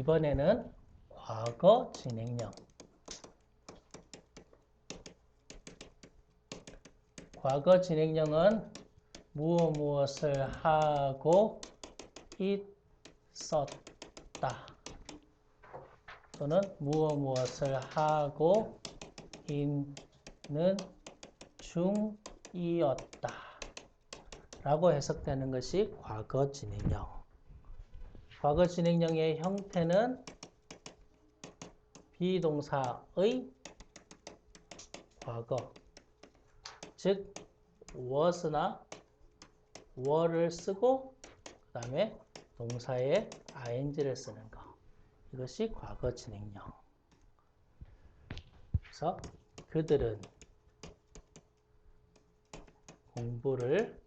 이번에는 과거 진행형. 과거 진행형은 무엇 무엇을 하고 있었다. 또는 무엇 무엇을 하고 있는 중이었다. 라고 해석되는 것이 과거 진행형. 과거 진행형의 형태는 비동사의 과거, 즉 was나 were를 쓰고 그 다음에 동사에 ing를 쓰는 거. 이것이 과거 진행형. 그래서 그들은 공부를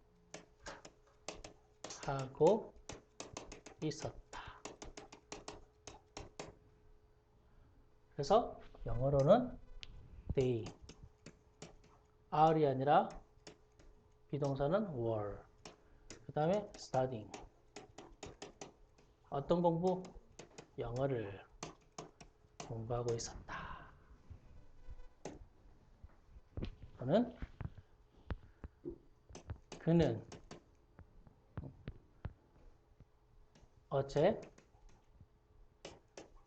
하고 있었다. 그래서 영어로는 they are이 아니라 비동사는 were 그 다음에 studying 어떤 공부? 영어를 공부하고 있었다. 또는 그는 어제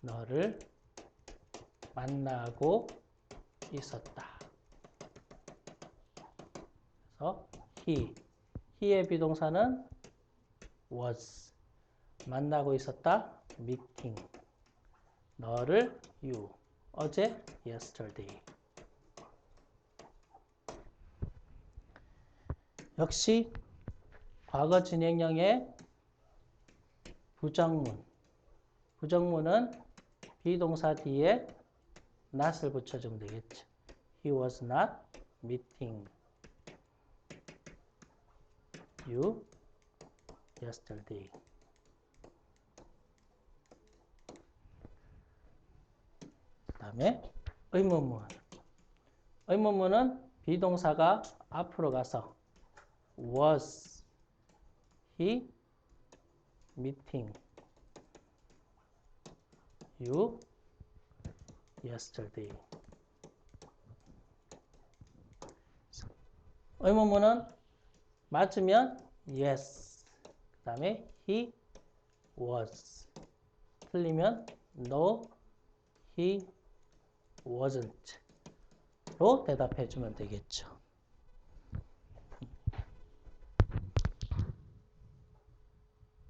너를 만나고 있었다. 그래서 he, he의 비동사는 was 만나고 있었다. meeting 너를 you 어제 yesterday 역시 과거 진행형의 부정문 부정문은 비동사 뒤에 not을 붙여주면 되겠죠. He was not meeting you yesterday. 그 다음에 의문문. 의문문은 비동사가 앞으로 가서 was he meeting you yesterday. 의문문은 맞으면 yes. 그 다음에 he was. 틀리면 no, he wasn't. 로 대답해 주면 되겠죠.